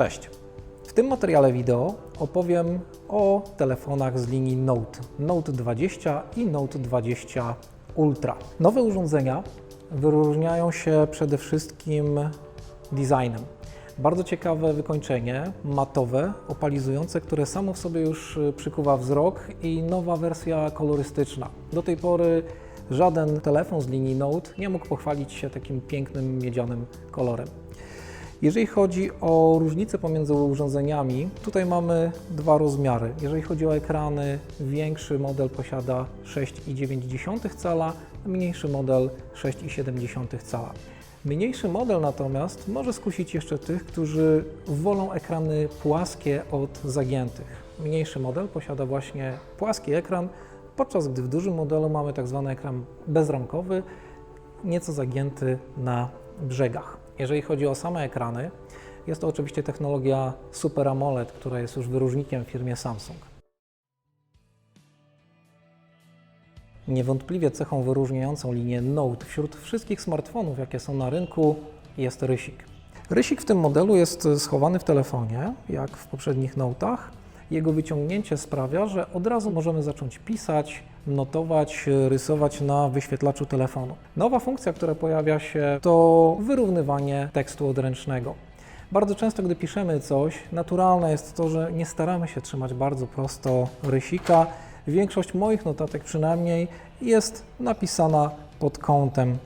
Cześć. W tym materiale wideo opowiem o telefonach z linii Note, Note 20 i Note 20 Ultra. Nowe urządzenia wyróżniają się przede wszystkim designem. Bardzo ciekawe wykończenie, matowe, opalizujące, które samo w sobie już y, przykuwa wzrok i nowa wersja kolorystyczna. Do tej pory żaden telefon z linii Note nie mógł pochwalić się takim pięknym miedzianym kolorem. Jeżeli chodzi o różnice pomiędzy urządzeniami, tutaj mamy dwa rozmiary. Jeżeli chodzi o ekrany, większy model posiada 6,9 cala, a mniejszy model 6,7 cala. Mniejszy model natomiast może skusić jeszcze tych, którzy wolą ekrany płaskie od zagiętych. Mniejszy model posiada właśnie płaski ekran, podczas gdy w dużym modelu mamy tak zwany ekran bezramkowy, nieco zagięty na brzegach. Jeżeli chodzi o same ekrany, jest to oczywiście technologia Super AMOLED, która jest już wyróżnikiem w firmie Samsung. Niewątpliwie cechą wyróżniającą linię Note wśród wszystkich smartfonów, jakie są na rynku, jest rysik. Rysik w tym modelu jest schowany w telefonie, jak w poprzednich Note'ach. Jego wyciągnięcie sprawia, że od razu możemy zacząć pisać, notować, rysować na wyświetlaczu telefonu. Nowa funkcja, która pojawia się, to wyrównywanie tekstu odręcznego. Bardzo często, gdy piszemy coś, naturalne jest to, że nie staramy się trzymać bardzo prosto rysika. Większość moich notatek przynajmniej jest napisana pod kątem.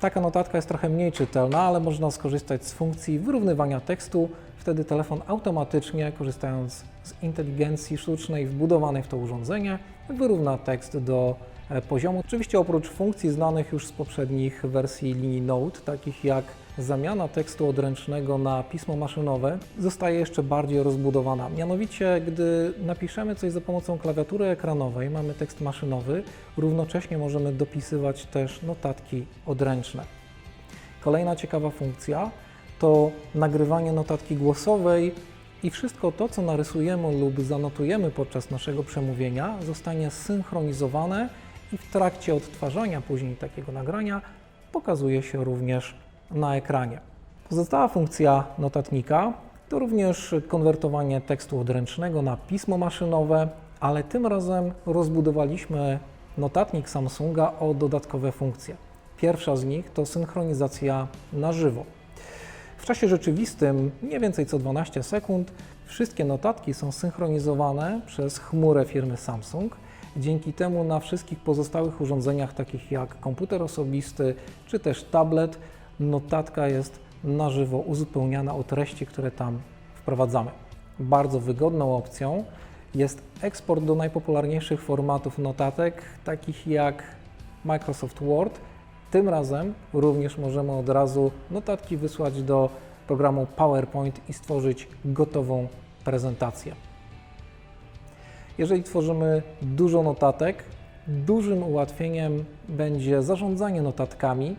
Taka notatka jest trochę mniej czytelna, ale można skorzystać z funkcji wyrównywania tekstu. Wtedy telefon automatycznie, korzystając z inteligencji sztucznej wbudowanej w to urządzenie, wyrówna tekst do e, poziomu. Oczywiście oprócz funkcji znanych już z poprzednich wersji linii Note, takich jak zamiana tekstu odręcznego na pismo maszynowe, zostaje jeszcze bardziej rozbudowana. Mianowicie, gdy napiszemy coś za pomocą klawiatury ekranowej, mamy tekst maszynowy, równocześnie możemy dopisywać też notatki odręczne. Kolejna ciekawa funkcja to nagrywanie notatki głosowej i wszystko to, co narysujemy lub zanotujemy podczas naszego przemówienia, zostanie synchronizowane i w trakcie odtwarzania później takiego nagrania pokazuje się również na ekranie. Pozostała funkcja notatnika to również konwertowanie tekstu odręcznego na pismo maszynowe, ale tym razem rozbudowaliśmy notatnik Samsunga o dodatkowe funkcje. Pierwsza z nich to synchronizacja na żywo. W czasie rzeczywistym, mniej więcej co 12 sekund, wszystkie notatki są synchronizowane przez chmurę firmy Samsung. Dzięki temu na wszystkich pozostałych urządzeniach, takich jak komputer osobisty czy też tablet, notatka jest na żywo uzupełniana o treści, które tam wprowadzamy. Bardzo wygodną opcją jest eksport do najpopularniejszych formatów notatek, takich jak Microsoft Word. Tym razem również możemy od razu notatki wysłać do programu PowerPoint i stworzyć gotową prezentację. Jeżeli tworzymy dużo notatek, dużym ułatwieniem będzie zarządzanie notatkami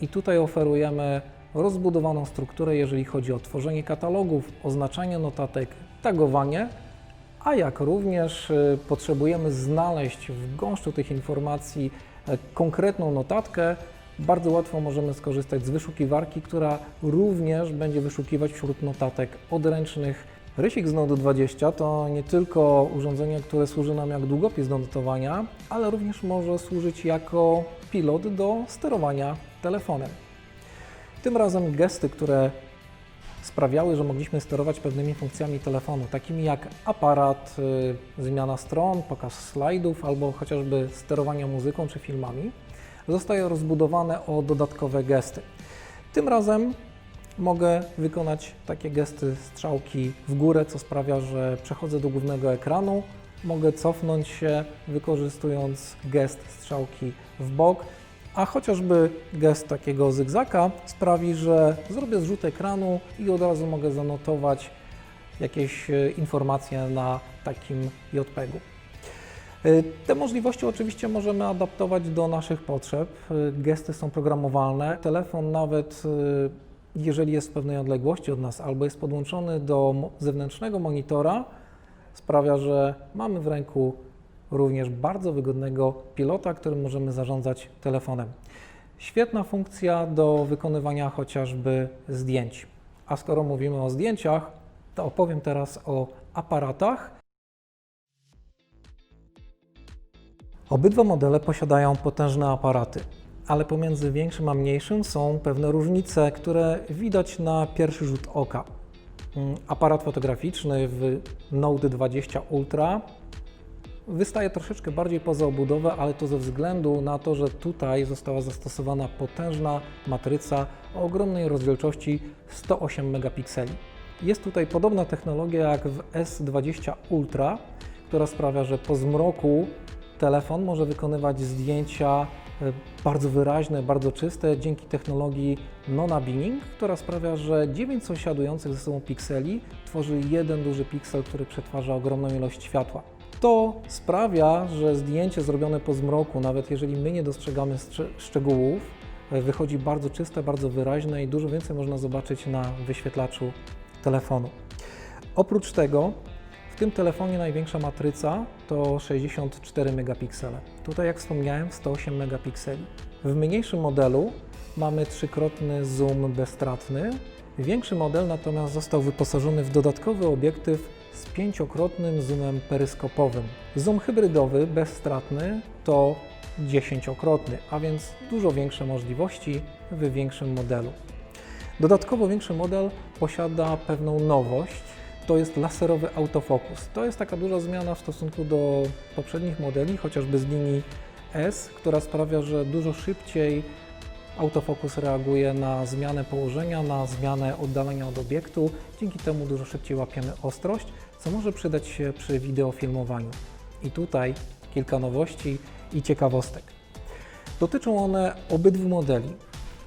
i tutaj oferujemy rozbudowaną strukturę, jeżeli chodzi o tworzenie katalogów, oznaczanie notatek, tagowanie, a jak również y, potrzebujemy znaleźć w gąszczu tych informacji konkretną notatkę, bardzo łatwo możemy skorzystać z wyszukiwarki, która również będzie wyszukiwać wśród notatek odręcznych. Rysik z Node 20 to nie tylko urządzenie, które służy nam jak długopis do notowania, ale również może służyć jako pilot do sterowania telefonem. Tym razem gesty, które sprawiały, że mogliśmy sterować pewnymi funkcjami telefonu, takimi jak aparat, y, zmiana stron, pokaz slajdów albo chociażby sterowania muzyką czy filmami, zostaje rozbudowane o dodatkowe gesty. Tym razem mogę wykonać takie gesty strzałki w górę, co sprawia, że przechodzę do głównego ekranu. Mogę cofnąć się wykorzystując gest strzałki w bok, a chociażby gest takiego zygzaka sprawi, że zrobię zrzut ekranu i od razu mogę zanotować jakieś e, informacje na takim JPEG-u. E, Te możliwości oczywiście możemy adaptować do naszych potrzeb. E, Gesty są programowalne. Telefon nawet jeżeli jest w pewnej odległości od nas albo jest podłączony do zewnętrznego monitora, sprawia, że mamy w ręku również bardzo wygodnego pilota, którym możemy zarządzać telefonem. Świetna funkcja do wykonywania chociażby zdjęć. A skoro mówimy o zdjęciach, to opowiem teraz o aparatach. Obydwa modele posiadają potężne aparaty, ale pomiędzy większym a mniejszym są pewne różnice, które widać na pierwszy rzut oka. Mm, Aparat fotograficzny w Note 20 Ultra wystaje troszeczkę bardziej poza obudowę, ale to ze względu na to, że tutaj została zastosowana potężna matryca o ogromnej rozdzielczości 108 megapikseli. Jest tutaj podobna technologia jak w S20 Ultra, która sprawia, że po zmroku telefon może wykonywać zdjęcia e, bardzo wyraźne, bardzo czyste dzięki technologii Nona-Binning, która sprawia, że 9 sąsiadujących ze sobą pikseli tworzy jeden duży piksel, który przetwarza ogromną ilość światła. To sprawia, że zdjęcie zrobione po zmroku, nawet jeżeli my nie dostrzegamy strze- szczegółów, e, wychodzi bardzo czyste, bardzo wyraźne i dużo więcej można zobaczyć na wyświetlaczu telefonu. Oprócz tego w tym telefonie największa matryca to 64 megapiksele. Tutaj, jak wspomniałem, 108 megapikseli. W mniejszym modelu mamy trzykrotny zoom bezstratny. Większy model natomiast został wyposażony w dodatkowy obiektyw z pięciokrotnym zoomem peryskopowym. Zoom hybrydowy bezstratny to dziesięciokrotny, a więc dużo większe możliwości w większym modelu. Dodatkowo większy model posiada pewną nowość, to jest laserowy autofokus. To jest taka duża zmiana w stosunku do poprzednich modeli, chociażby z linii S, która sprawia, że dużo szybciej autofokus reaguje na zmianę położenia, na zmianę oddalenia od obiektu. Dzięki temu dużo szybciej łapiemy ostrość, co może przydać się przy wideofilmowaniu. I tutaj kilka nowości i ciekawostek. Dotyczą one obydwu modeli.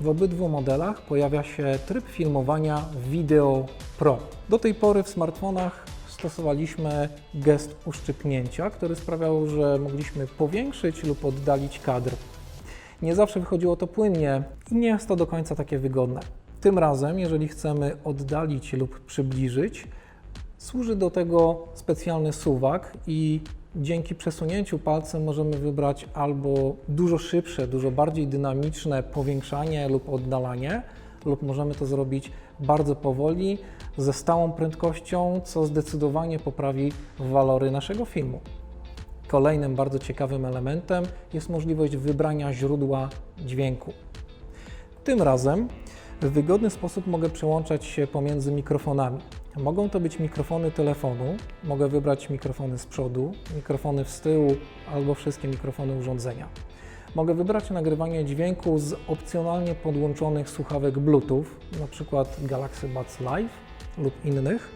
W obydwu modelach pojawia się tryb filmowania Video Pro. Do tej pory w smartfonach stosowaliśmy gest uszczypnięcia, który sprawiał, że mogliśmy powiększyć lub oddalić kadr. Nie zawsze wychodziło to płynnie i nie jest to do końca takie wygodne. Tym razem, jeżeli chcemy oddalić lub przybliżyć, służy do tego specjalny suwak i dzięki przesunięciu palcem możemy wybrać albo dużo szybsze, dużo bardziej dynamiczne powiększanie lub oddalanie, lub możemy to zrobić bardzo powoli, ze stałą prędkością, co zdecydowanie poprawi walory naszego filmu. Kolejnym bardzo ciekawym elementem jest możliwość wybrania źródła dźwięku. Tym razem w wygodny sposób mogę przełączać się pomiędzy mikrofonami. Mogą to być mikrofony telefonu, mogę wybrać mikrofony z przodu, mikrofony z tyłu albo wszystkie mikrofony urządzenia. Mogę wybrać nagrywanie dźwięku z opcjonalnie podłączonych słuchawek Bluetooth, np. Galaxy Buds Live lub innych.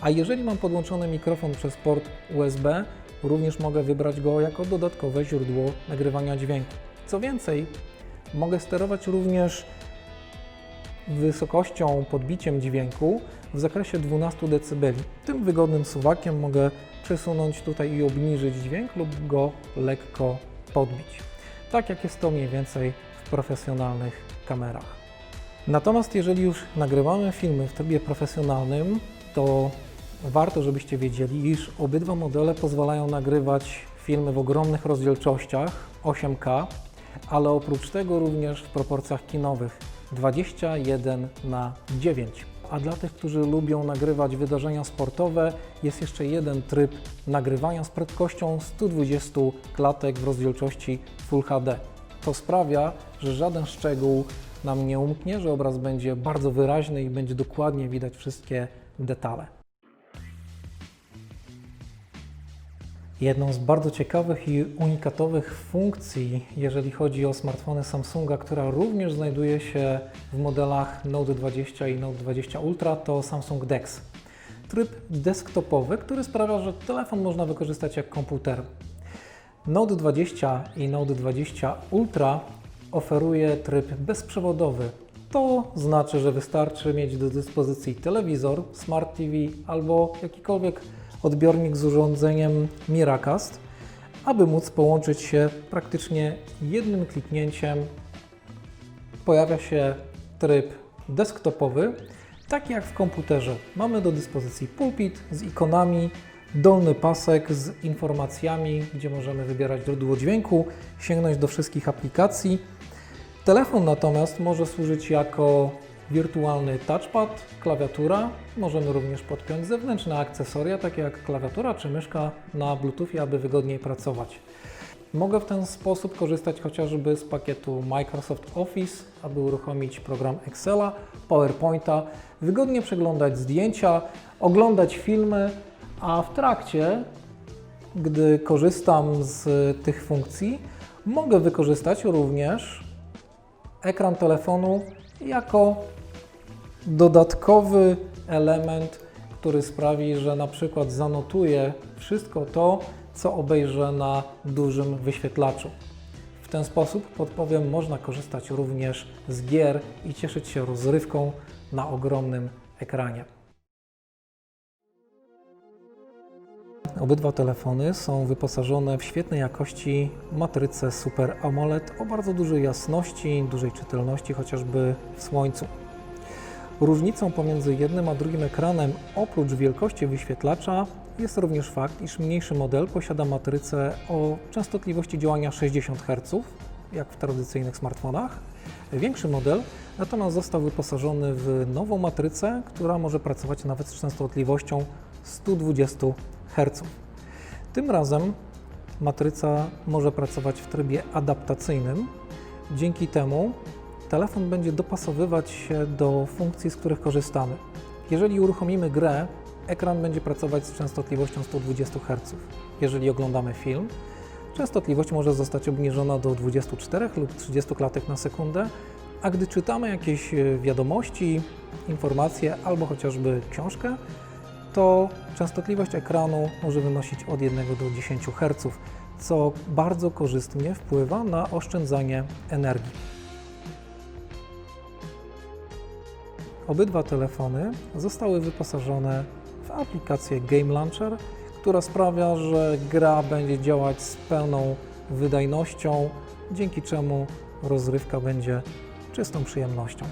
A jeżeli mam podłączony mikrofon przez port USB, również mogę wybrać go jako dodatkowe źródło nagrywania dźwięku. Co więcej, mogę sterować również wysokością, podbiciem dźwięku w zakresie 12 dB. Tym wygodnym suwakiem mogę przesunąć tutaj i obniżyć dźwięk lub go lekko podbić. Tak jak jest to mniej więcej w profesjonalnych kamerach. Natomiast jeżeli już nagrywamy filmy w trybie profesjonalnym, to warto, żebyście wiedzieli, iż obydwa modele pozwalają nagrywać filmy w ogromnych rozdzielczościach 8K, ale oprócz tego również w proporcjach kinowych 21 na 9. A dla tych, którzy lubią nagrywać wydarzenia sportowe, jest jeszcze jeden tryb nagrywania z prędkością 120 klatek w rozdzielczości Full HD. To sprawia, że żaden szczegół nam nie umknie, że obraz będzie bardzo wyraźny i będzie dokładnie widać wszystkie detale. Jedną z bardzo ciekawych i unikatowych funkcji, jeżeli chodzi o smartfony Samsunga, która również znajduje się w modelach Note 20 i Note 20 Ultra, to Samsung DeX. Tryb desktopowy, który sprawia, że telefon można wykorzystać jak komputer. Note 20 i Note 20 Ultra oferuje tryb bezprzewodowy. To znaczy, że wystarczy mieć do dyspozycji telewizor, smart TV albo jakikolwiek odbiornik z urządzeniem Miracast, aby móc połączyć się praktycznie jednym kliknięciem. Pojawia się tryb desktopowy, tak jak w komputerze. Mamy do dyspozycji pulpit z ikonami, dolny pasek z informacjami, gdzie możemy wybierać źródło dźwięku, sięgnąć do wszystkich aplikacji. Telefon natomiast może służyć jako wirtualny touchpad, klawiatura. Możemy również podpiąć zewnętrzne akcesoria, takie jak klawiatura czy myszka na Bluetoothie, aby wygodniej pracować. Mogę w ten sposób korzystać chociażby z pakietu Microsoft Office, aby uruchomić program Excela, PowerPointa, wygodnie przeglądać zdjęcia, oglądać filmy, a w trakcie, gdy korzystam z tych funkcji, mogę wykorzystać również ekran telefonu jako dodatkowy element, który sprawi, że na przykład zanotuję wszystko to, co obejrzę na dużym wyświetlaczu. W ten sposób, podpowiem, można korzystać również z gier i cieszyć się rozrywką na ogromnym ekranie. Obydwa telefony są wyposażone w świetnej jakości matrycę Super AMOLED o bardzo dużej jasności, dużej czytelności, chociażby w słońcu. Różnicą pomiędzy jednym a drugim ekranem, oprócz wielkości wyświetlacza, jest również fakt, iż mniejszy model posiada matrycę o częstotliwości działania 60 Hz, jak w tradycyjnych smartfonach. Większy model natomiast został wyposażony w nową matrycę, która może pracować nawet z częstotliwością 120 Hz. Tym razem matryca może pracować w trybie adaptacyjnym. Dzięki temu telefon będzie dopasowywać się do funkcji, z których korzystamy. Jeżeli uruchomimy grę, ekran będzie pracować z częstotliwością 120 Hz. Jeżeli oglądamy film, częstotliwość może zostać obniżona do 24 lub 30 klatek na sekundę, a gdy czytamy jakieś e, wiadomości, informacje albo chociażby książkę, to częstotliwość ekranu może wynosić od 1 do 10 Hz, co bardzo korzystnie wpływa na oszczędzanie energii. Obydwa telefony zostały wyposażone w aplikację Game Launcher, która sprawia, że gra będzie działać z pełną wydajnością, dzięki czemu rozrywka będzie czystą przyjemnością.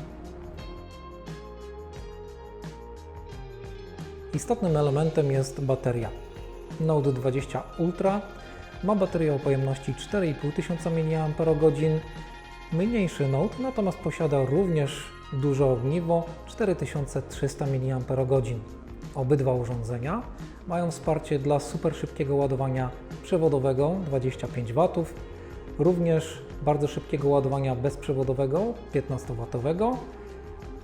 Istotnym elementem jest bateria. Note 20 Ultra ma baterię o pojemności 4500 mAh. Mniejszy Note natomiast posiada również duże ogniwo 4300 mAh. Obydwa urządzenia mają wsparcie dla super szybkiego ładowania przewodowego 25 W, również bardzo szybkiego ładowania bezprzewodowego 15W,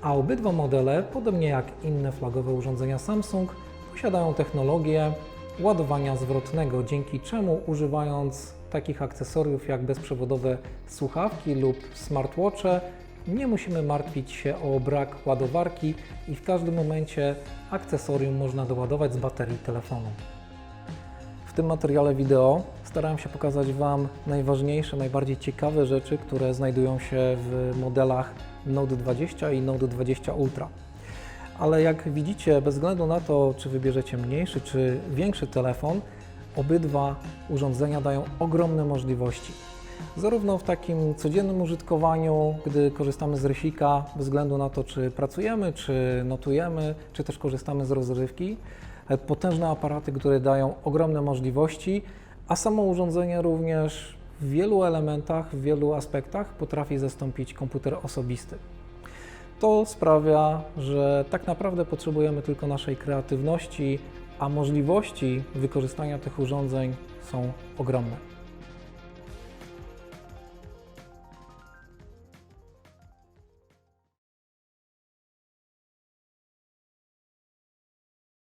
a obydwa modele, podobnie jak inne flagowe urządzenia Samsung, posiadają technologię ładowania zwrotnego, dzięki czemu używając takich akcesoriów jak bezprzewodowe słuchawki lub smartwatche, nie musimy martwić się o brak ładowarki i w każdym momencie akcesorium można doładować z baterii telefonu. W tym materiale wideo starałem się pokazać Wam najważniejsze, najbardziej ciekawe rzeczy, które znajdują się w modelach Note 20 i Note 20 Ultra. Ale jak widzicie, bez względu na to, czy wybierzecie mniejszy czy większy telefon, obydwa urządzenia dają ogromne możliwości. Zarówno w takim codziennym użytkowaniu, gdy korzystamy z rysika, bez względu na to, czy pracujemy, czy notujemy, czy też korzystamy z rozrywki, e, potężne aparaty, które dają ogromne możliwości, a samo urządzenie również w wielu elementach, w wielu aspektach potrafi zastąpić komputer osobisty. To sprawia, że tak naprawdę potrzebujemy tylko naszej kreatywności, a możliwości wykorzystania tych urządzeń są ogromne.